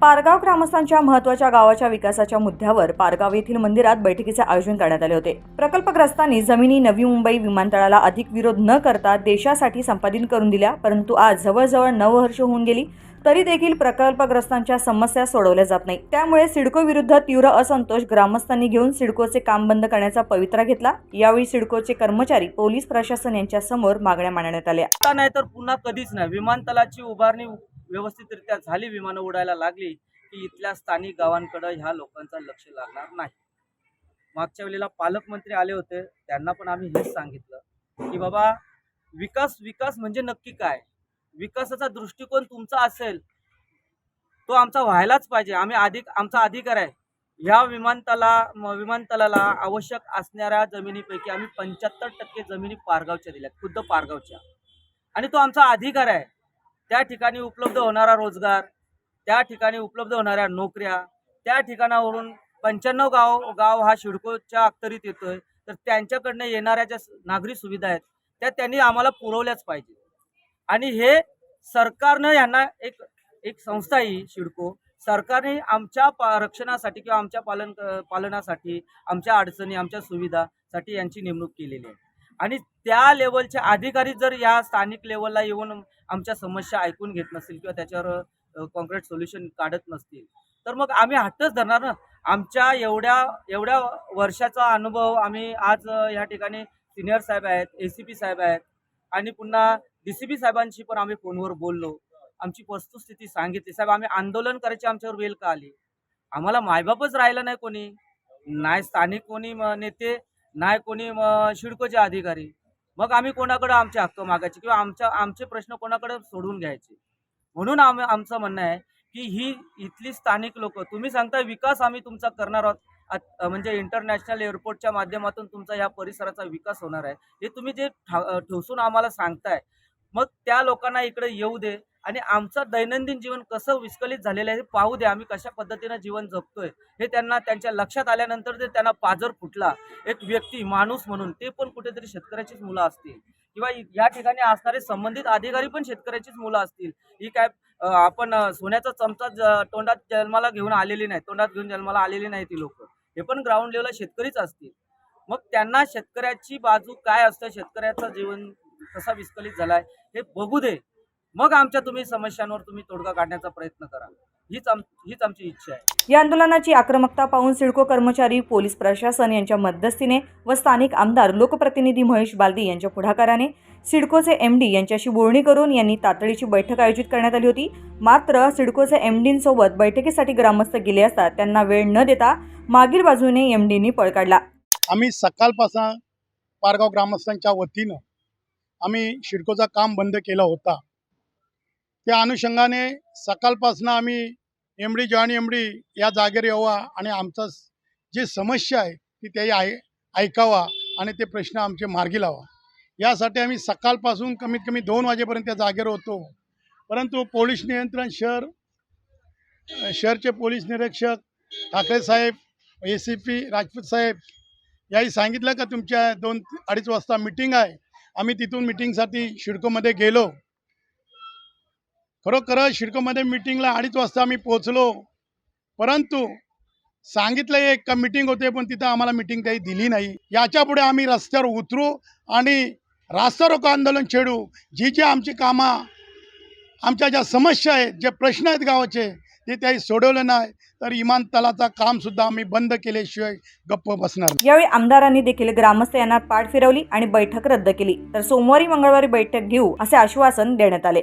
पारगाव ग्रामस्थांच्या महत्त्वाच्या गावाच्या विकासाच्या मुद्द्यावर पारगाव येथील मंदिरात बैठकीचे आयोजन करण्यात आले होते. प्रकल्पग्रस्तांनी जमिनी नवी मुंबई विमानतळाला अधिक विरोध न करता देशासाठी संपादन करून दिल्या परंतु आज जवळजवळ नऊ वर्ष होऊन गेली तरी देखील प्रकल्पग्रस्तांच्या समस्या सोडवल्या जात नाही त्यामुळे सिडको विरुद्ध तीव्र असंतोष ग्रामस्थांनी घेऊन सिडकोचे काम बंद करण्याचा पवित्रा घेतला. यावेळी सिडकोचे कर्मचारी पोलीस प्रशासन यांच्या समोर मागण्या मांडण्यात आल्या. नाही तर पुन्हा कधीच नाही. विमानतळाची उभारणी व्यवस्थितरित्या झाली विमानं उडायला लागली की इथल्या स्थानिक गावांकडे ह्या लोकांचा लक्ष लागणार नाही. मागच्या वेळेला पालकमंत्री आले होते त्यांना पण आम्ही हेच सांगितलं की बाबा विकास विकास म्हणजे नक्की काय? विकासाचा दृष्टिकोन तुमचा असेल तो आमचा व्हायलाच पाहिजे. आम्ही अधिक आमचा अधिकार आहे. ह्या विमानतळा विमानतळाला आवश्यक असणाऱ्या जमिनीपैकी आम्ही पंच्याहत्तर टक्के जमिनी पारगावच्या दिल्या खुद्द पारगावच्या. आणि तो आमचा अधिकार आहे. त्या ठिकाणी उपलब्ध होणारा रोजगार त्या ठिकाणी उपलब्ध होणाऱ्या नोकऱ्या त्या ठिकाणावरून पंच्याण्णव गाव गाव हा शिडकोच्या अखतरीत येतोय. तर त्यांच्याकडनं येणाऱ्या ज्या नागरी सुविधा आहेत त्या त्यांनी आम्हाला पुरवल्याच पाहिजे आणि हे सरकारनं यांना एक एक संस्था ही शिडको. सरकारने आमच्या पा रक्षणासाठी किंवा आमच्या पालन पालनासाठी आमच्या अडचणी आमच्या सुविधासाठी यांची नेमणूक केलेली आहे. आणि त्या लेवलचे अधिकारी जर या स्थानिक लेवलला येऊन आमच्या समस्या ऐकून घेत नसतील किंवा त्याच्यावर कॉन्क्रीट सोल्युशन काढत नसतील तर मग आम्ही हट्टच धरणार ना? आमच्या एवढ्या एवढ्या वर्षाचा अनुभव आम्ही आज या ठिकाणी सिनियर साहेब आहेत ए सी पी साहेब आहेत आणि पुन्हा डी सी पी साहेबांशी पण आम्ही फोनवर बोललो. आमची वस्तुस्थिती सांगितली. साहेब आम्ही आंदोलन करायची आमच्यावर वेळ का आली? आम्हाला मायबापच राहिलं नाही कोणी. नाही स्थानिक कोणी नेते नाही कोणी शिडकोचे अधिकारी. मग आम्ही कोणाकडे आमचे हक्क मागायचे किंवा आमच्या आमचे प्रश्न कोणाकडे सोडून घ्यायचे? म्हणून आम्ही आमचं म्हणणं आहे की ही इथली स्थानिक लोक तुम्ही सांगता विकास आम्ही तुमचा करणार आहोत. म्हणजे इंटरनॅशनल एअरपोर्टच्या माध्यमातून तुमचा या परिसराचा विकास होणार आहे. हे तुम्ही जे ठा- ठोसून आम्हाला सांगताय मग त्या लोकांना इकडे येऊ दे. आणि आमचं दैनंदिन जीवन कसं विस्कलित झालेलं आहे हे पाहू दे आम्ही कशा पद्धतीनं जीवन जगतोय हे त्यांना त्यांच्या लक्षात आल्यानंतर ते त्यांना पाजर फुटला. एक व्यक्ती माणूस म्हणून ते पण कुठेतरी शेतकऱ्याचीच मुलं असतील. किंवा या ठिकाणी असणारे संबंधित अधिकारी पण शेतकऱ्याचीच मुलं असतील. ही काय आपण सोन्याचा चमचा तोंडात जन्माला घेऊन आलेली नाही. तोंडात घेऊन जन्माला आलेली नाही ती लोक. हे पण ग्राउंड लेवलला शेतकरीच असतील. मग त्यांना शेतकऱ्याची बाजू काय असतं? शेतकऱ्याचं जीवन कसा विस्कलित झालाय? हे बघू दे. मग आमच्या तुम्ही समस्यांवर तुम्ही तोडगा काढण्याचा प्रयत्न करा. हीच आम हीच आमची इच्छा आहे. या आंदोलनाची आक्रमकता पाहून सिडको कर्मचारी पोलीस प्रशासन यांच्या मध्यस्थीने व स्थानिक आमदार लोकप्रतिनिधी महेश बालदी यांच्या पुढाकाराने सिडकोचे एम डी यांच्याशी बोलणी करून यांनी तातडीची बैठक आयोजित करण्यात आली होती. मात्र सिडकोचे एम डींसोबत बैठकीसाठी ग्रामस्थ गेले असता त्यांना वेळ न देता मागील बाजूने एम डींनी पळ काढला. आम्ही सकाळपासून पारगाव ग्रामस्थांच्या वतीनं आम्ही शिडकोचा काम बंद केला होता. त्या अनुषंगाने सकाळपासून आम्ही M D join M D या जागेवर यावा आणि आमचा जी समस्या आहे ती त्याही ऐ ऐकावा आणि ते प्रश्न आमचे मार्गी लावा. यासाठी आम्ही सकाळपासून कमीत कमी दोन वाजेपर्यंत त्या जागेवर होतो. परंतु पोलीस नियंत्रण शहर शहरचे पोलीस निरीक्षक ठाकरे साहेब ए सी पी राजपूत साहेब याही सांगितलं का तुमच्या दोन अडीच वाजता मिटिंग आहे. आम्ही तिथून मिटिंगसाठी शिडकोमध्ये गेलो. खरोखर शिडकोमध्ये मिटिंगला अडीच वाजता आम्ही पोहोचलो. परंतु सांगितलं एक का मिटिंग होते पण तिथं आम्हाला मिटिंग काही दिली नाही. याच्यापुढे आम्ही रस्त्यावर उतरू आणि रास्ता रोको आंदोलन छेडू. जी जी आमची कामं आमच्या ज्या समस्या आहेत जे प्रश्न आहेत गावाचे ते त्याही सोडवले नाही. तर विमानतळाचा कामसुद्धा आम्ही बंद केल्याशिवाय गप्प बसणार यावेळी आमदारांनी देखील ग्रामस्थ यांना पाठ फिरवली आणि बैठक रद्द केली. तर सोमवारी मंगळवारी बैठक घेऊ असे आश्वासन देण्यात आले.